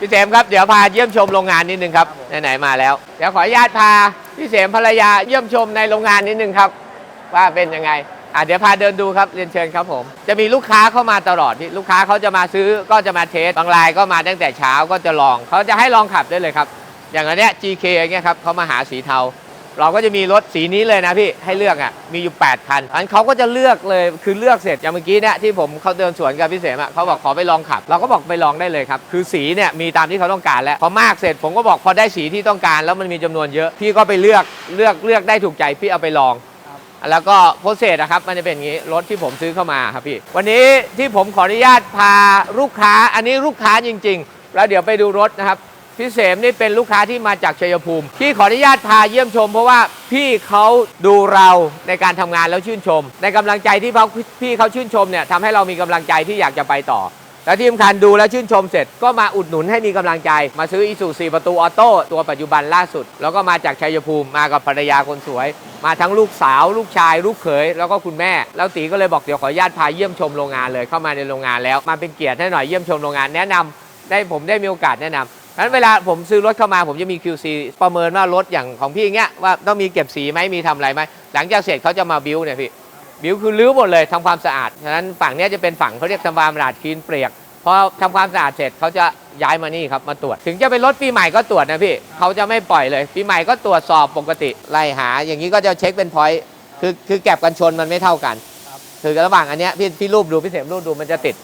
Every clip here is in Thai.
พี่เสมครับเดี๋ยวพาเยี่ยมชมโรงงานนิดนึงครับไหนๆมาแล้ว เดี๋ยวขออนุญาตพาพี่เสมภรรยาเยี่ยมชมในโรงงานนิดนึงครับ ว่าเป็นยังไงอะเดี๋ยวพาเดินดูครับเรียนเชิญครับผม จะมีลูกค้าเข้ามาตลอดที่ลูกค้าเขาจะมาซื้อก็จะมาเทสบางรายก็มาตั้งแต่เช้าก็จะลองเขาจะให้ลองขับได้เลยครับ อย่างอันเนี้ย GK อย่างเงี้ยครับเขามาหาสีเทา เราก็จะมีรถสีนี้เลยนะพี่ให้เลือกอะมีอยู่ 8 คันอันเขาก็จะเลือกเลยคือเลือกเสร็จอย่างเมื่อกี้เนี่ยที่ผมเขาเดินสวนกับพี่เสมอะเขาบอกขอไปลองขับ เราก็บอกไปลองได้เลยครับคือสีเนี่ยมีตามที่เขาต้องการแล้วพอมากเสร็จผมก็บอกพอได้สีที่ต้องการ แล้วมันมีจำนวนเยอะพี่ก็ไปเลือกเลือกเลือกได้ถูกใจพี่เอาไปลองแล้วก็โปรเซสนะครับมันจะเป็นอย่างนี้รถที่ผมซื้อเข้ามาครับพี่ วันนี้ที่ผมขออนุญาตพาลูกค้า อันนี้ลูกค้าจริง ๆ แล้วเดี๋ยวไปดูรถนะครับ พี่เสมนี่เป็นลูกค้าที่มาจากชัยภูมิ พี่ขออนุญาตพาเยี่ยมชม เพราะว่าพี่เขาดูเราในการทำงานแล้วชื่นชม ในกำลังใจที่เขาพี่เขาชื่นชมเนี่ยทำให้เรามีกำลังใจที่อยากจะไปต่อ แล้วที่สำคัญดูแล้วชื่นชมเสร็จก็มาอุดหนุนให้มีกำลังใจ มาซื้ออีซูซีประตูออโต้ตัวปัจจุบันล่าสุด แล้วก็มาจากชัยภูมิมากับภรรยาคนสวย มาทั้งลูกสาว ลูกชาย ลูกเขยแล้วก็คุณแม่ แล้วตีก็เลยบอกเดี๋ยวขออนุญาตพาเยี่ยมชมโรงงานเลยเข้ามาในโรงงานแล้วมาเป็นเกียรติให้หน่อยเยี่ยมชมโรงงานแนะนำได้ผมได้มีโอกาสแนะนำ งั้นเวลาผมซื้อรถเข้ามาผมจะมี QC ประเมินว่ารถอย่างของพี่อย่างเงี้ยว่าต้องมีเก็บสีไหมมีทำอะไรไหมหลังจากเสร็จเขาจะมาบิวเนี่ยพี่บิวคือรื้อหมดเลยทำความสะอาดฉะนั้นฝั่งเนี้ยจะเป็นฝั่งเขาเรียกทำความสะอาดคลีนเปรียกพอทำความสะอาดเสร็จเขาจะย้ายมานี่ครับมาตรวจ ถึงจะเป็นรถปีใหม่ก็ตรวจนะพี่เขาจะไม่ปล่อยเลย ปีใหม่ก็ตรวจสอบปกติไล่หา อย่างนี้ก็จะเช็คเป็นพอยต์คือคือแก็บกันชนมันไม่เท่ากันคือระหว่างอันเนี้ยพี่พี่รูปดูพี่เสมรูปดูมันจะติด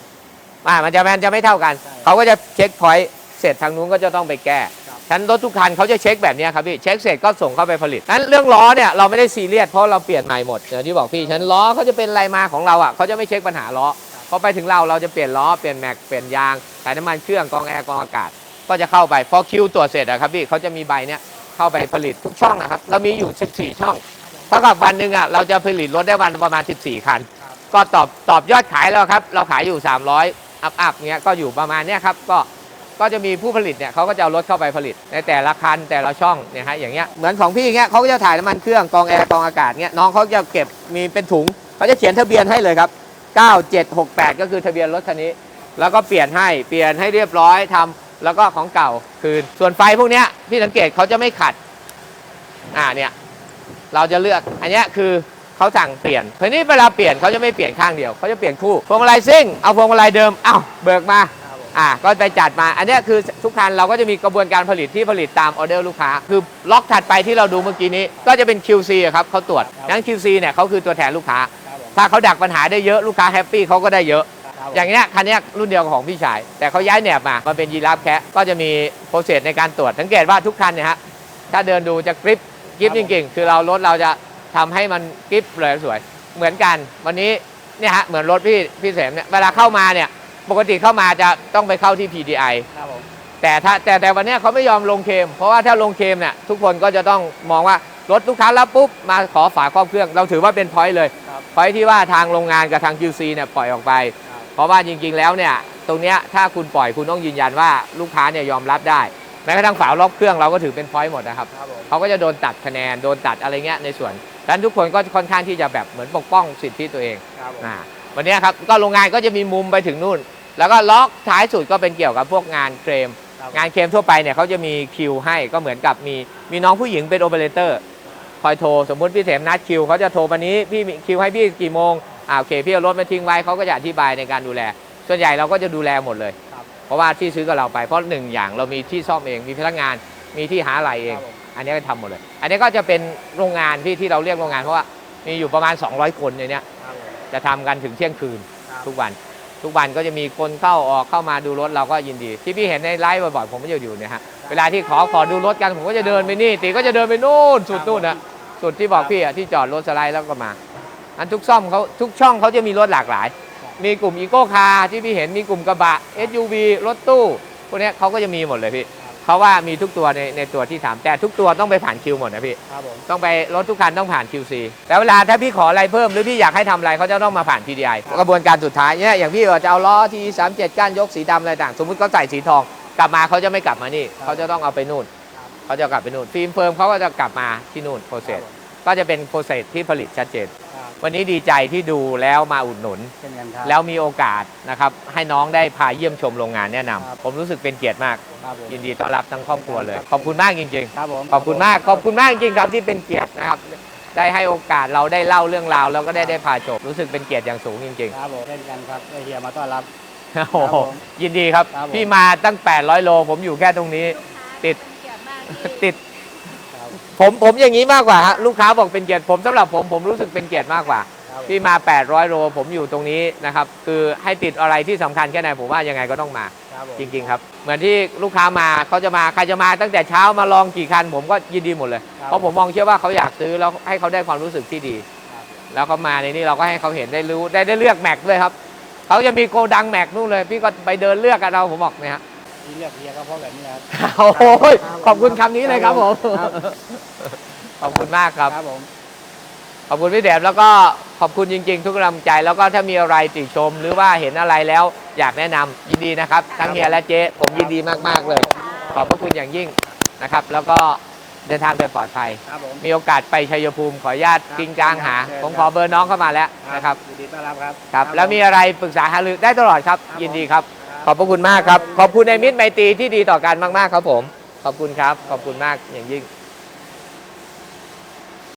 อ่ามันจะมันจะไม่เท่ากันเขาก็จะเช็คพอยต์ เสร็จทางนู้นก็จะต้องไปแก้ฉะนันรถทุกคันเขาจะเช็คแบบเนี้ยครับพี่เช็คเสร็จก็ส่งเข้าไปผลิตนั้นเรื่องล้อเนี่ยเราไม่ได้ซีเรียสเพราะเราเปลี่ยนใหม่หมดอย่างที่บอกพี่ฉะนันล้อเขาจะเป็นอะไรมาของเราอะเขาจะไม่เช็คปัญหาล้อพอไปถึงเราเราจะเปลี่ยนล้อเปลี่ยนแม็กเปลี่ยนยางถ่ายน้ำมันเครื่องกรองแอร์กรองอากาศ ก็จะเข้าไปพอคิวตรวจเสร็จอะครับพี่เขาจะมีใบเนี้ยเข้าไปผลิตทุกช่องนะครับเรามีอยู่14ช่องเท่ากับวันหนึ่งอะเราจะผลิตรถได้วันประมาณ 14 คัน ก็ตอบตอบยอดขายแล้วครับ เราขายอยู่ 300 อัพอัพเงี้ยก็อยู่ประมาณเนี้ยครับก็ ก็จะมีผู้ผลิตเนี่ยเขาก็จะเอารถเข้าไปผลิต ในแต่ละคันแต่ละช่องเนี่ยฮะอย่างเงี้ยเหมือนของพี่เงี้ยเขาก็จะถ่ายน้ำมันเครื่องกองแอร์กองอากาศเงี้ยน้องเขาจะเก็บมีเป็นถุงเขาจะเขียนทะเบียนให้เลยครับ 9768 ก็คือทะเบียนรถคันนี้ แล้วก็เปลี่ยนให้เปลี่ยนให้เรียบร้อยทำแล้วก็ของเก่าคืนส่วนไฟพวกเนี้ยพี่สังเกตเขาจะไม่ขัดอ่าเนี่ยเราจะเลือกอันเนี้ยคือเขาสั่งเปลี่ยนทีนี้เวลาเปลี่ยนเขาจะไม่เปลี่ยนข้างเดียวเขาจะเปลี่ยนคู่พวงมาลัยซิ่งเอาพวงมาลัยเดิมเอ้าเบิกมา อ่าก็ไปจัดมา อันเนี้ยคือทุกคันเราก็จะมีกระบวนการผลิตที่ผลิตตามออเดอร์ลูกค้า คือล็อกถัดไปที่เราดูเมื่อกี้นี้ ก็จะเป็น QC อะครับเขาตรวจงั้น QC เนี่ยเขาคือตัวแทนลูกค้าถ้าเขาดักปัญหาได้เยอะลูกค้าแฮปปี้เขาก็ได้เยอะอย่างเนี้ยคันเนี้ยรุ่นเดียวกับของพี่ชาย แต่เขาย้ายแหนบมามาเป็นยีราฟแคะก็จะมีโปรเซสในการตรวจสังเกตว่าทุกคันเนี่ยฮะถ้าเดินดูจะกริปกริปจริงๆ คือเรารถเราจะทำให้มันกริปเลยสวย เหมือนกัน วันนี้เนี่ยฮะเหมือนรถพี่พี่เสมเนี่ยเวลาเข้ามาเนี่ย ปกติเข้ามาจะต้องไปเข้าที่ PDI ครับผมแต่ถ้าแต่แต่วันเนี้ยเขาไม่ยอมลงเคลมเพราะว่าถ้าลงเคลมเนี่ยทุกคนก็จะต้องมองว่ารถลูกค้ารับปุ๊บ มาขอฝาครอบเครื่อง เราถือว่าเป็นพอยต์เลยครับ พอยที่ว่าทางโรงงานกับทาง QC เนี่ยปล่อยออกไปเพราะว่าจริงๆแล้วเนี่ยตรงเนี้ยถ้าคุณปล่อยคุณต้องยืนยันว่าลูกค้าเนี่ยยอมรับได้ แม้กระทั่งฝาล็อกเครื่องเราก็ถือเป็นพอยต์หมดนะครับ ครับผมเขาก็จะโดนตัดคะแนนโดนตัดอะไรเงี้ยในส่วนดังนั้นทุกคนก็ค่อนข้างที่จะแบบเหมือนปกป้องสิทธิตัวเองครับผม อ่าวันเนี้ยครับก็โรงงานก็จะมีมุมไปถึงนู่น แล้วก็ล็อกท้ายสุดก็เป็นเกี่ยวกับพวกงานเคลมครับงานเคลมทั่วไปเนี่ยเขาจะมีคิวให้ก็เหมือนกับมีมีน้องผู้หญิงเป็นโอเปอเรเตอร์คอยโทรสมมุติพี่เสมนัดคิวเขาจะโทรวันนี้พี่มีคิวให้พี่กี่โมงอ่าโอเคพี่เอารถมาทิ้งไว้เขาก็จะอธิบายในการดูแล ส่วนใหญ่เราก็จะดูแลหมดเลยครับเพราะว่าที่ซื้อกับเราไปเพราะหนึ่งอย่างเรามีที่ซ่อมเองมีพนักงานมีที่หาอะไรเองครับผมอันนี้ก็ทำหมดเลย อันนี้ก็จะเป็นโรงงานที่ที่เราเรียกโรงงานเพราะว่ามีอยู่ประมาณ 200 คนในเนี้ยครับผมจะทำกันถึงเที่ยงคืนครับทุกวัน ทุกวันก็จะมีคนเข้าออกเข้ามาดูรถเราก็ยินดี ที่พี่เห็นในไลฟ์บ่อยๆผมก็จะอยู่เนี่ยฮะเวลาที่ขอขอดูรถกันผมก็จะเดินไปนี่ตีก็จะเดินไปนู่นสุดนู่นนะสุดที่บอกพี่อะที่จอดรถสไลด์แล้วก็มา อันทุกซ่อมเขาทุกช่องเขาจะมีรถหลากหลาย มีกลุ่มอีโก้คาร์ที่พี่เห็นมีกลุ่มกระบะ SUV รถตู้พวกนี้เขาก็จะมีหมดเลยพี่ เพราะว่ามีทุกตัวในในตัวที่ถามแต่ทุกตัวต้องไปผ่านคิวหมดนะพี่ครับผมต้องไปรถทุกคันต้องผ่าน QC แต่เวลาถ้าพี่ขออะไรเพิ่มหรือพี่อยากให้ทำอะไรเขาจะต้องมาผ่าน PDI กระบวนการสุดท้ายเนี่ยอย่างพี่ว่าจะเอาล้อที37ก้านยกสีดำอะไรต่าง สมมุติเขาใส่สีทอง กลับมาเขาจะไม่กลับมานี่ เขาจะต้องเอาไปนู่นเขาจะกลับไปนู่นฟิล์มเฟิร์มเขาก็จะกลับมาที่นู่นโปรเซสก็จะเป็นโปรเซสที่ผลิตชัดเจนครับ วันนี้ดีใจที่ดูแล้วมาอุดหนุน เช่นกันครับ แล้วมีโอกาสนะครับ ให้น้องได้พาเยี่ยมชมโรงงานแนะนำครับ ผมรู้สึกเป็นเกียรติมาก ครับผม ยินดีต้อนรับทั้งครอบครัวเลย ขอบคุณมากจริง ครับผมๆ ขอบคุณมากขอบคุณมากจริงๆครับที่เป็นเกียรตินะครับ ได้ให้โอกาสเราได้เล่าเรื่องราวแล้วก็ได้ได้พาชมรู้สึกเป็นเกียรติอย่างสูงจริงครับผมเช่นกันครับได้เฮียมาต้อนรับ ๆโอ้โหผมยินดีครับ ครับผม พี่มาตั้ง 800 โล ผมอยู่แค่ตรงนี้ ติด เกียรติมากที่ติดครับ ผมผมอย่างนี้มากกว่าฮะลูกค้าบอกเป็นเกียรติผมสำหรับผมผมรู้สึกเป็นเกียรติมากกว่า ครับผมพี่มา 800 โลผมอยู่ตรงนี้นะครับ คือให้ติดอะไรที่สำคัญแค่ไหนผมว่ายังไงก็ต้องมา ครับผมจริงๆครับ เหมือนที่ลูกค้ามาเขาจะมาใครจะมาตั้งแต่เช้ามาลองกี่คัน ผมก็ยินดีหมดเลยเพราะผมมองเชื่อว่าเขาอยากซื้อแล้วให้เขาได้ความรู้สึกที่ดี ครับ แล้วเขามาในนี้เราก็ให้เขาเห็นได้รู้ได้ได้เลือกแม็กด้วยครับเขาจะมีโกดังแม็กนู่นเลย พี่ก็ไปเดินเลือกกันเราผมบอกเนี่ยฮะ ที่เรียกเฮียก็เพราะแบบนี้ครับ โอ้โหขอบคุณคำนี้เลยครับผม ครับ ขอบคุณมากครับครับผม ขอบคุณพี่แดมแล้วก็ขอบคุณจริง ๆ ทุกกำลังใจ แล้วก็ถ้ามีอะไรติชมหรือว่าเห็นอะไรแล้ว อยากแนะนำยินดีนะครับ ทั้งเฮียและเจ๊ผมยินดีมากๆเลย ขอบพระคุณอย่างยิ่งนะครับ แล้วก็เดินทางโดยปลอดภัย ครับผม มีโอกาสไปชัยภูมิขออนุญาตครับกิงกลางหาเชิญผมครับขอเบอร์น้องเข้ามาแล้วนะครับ ยินดีต้อนรับครับครับ แล้วมีอะไรปรึกษาหารือได้ตลอดครับครับยินดีครับครับ ขอบพระคุณมากครับ ขอบคุณในมิตรไมตรีที่ดีต่อกันมาก ๆ ครับผม ขอบคุณครับ ขอบคุณมากอย่างยิ่ง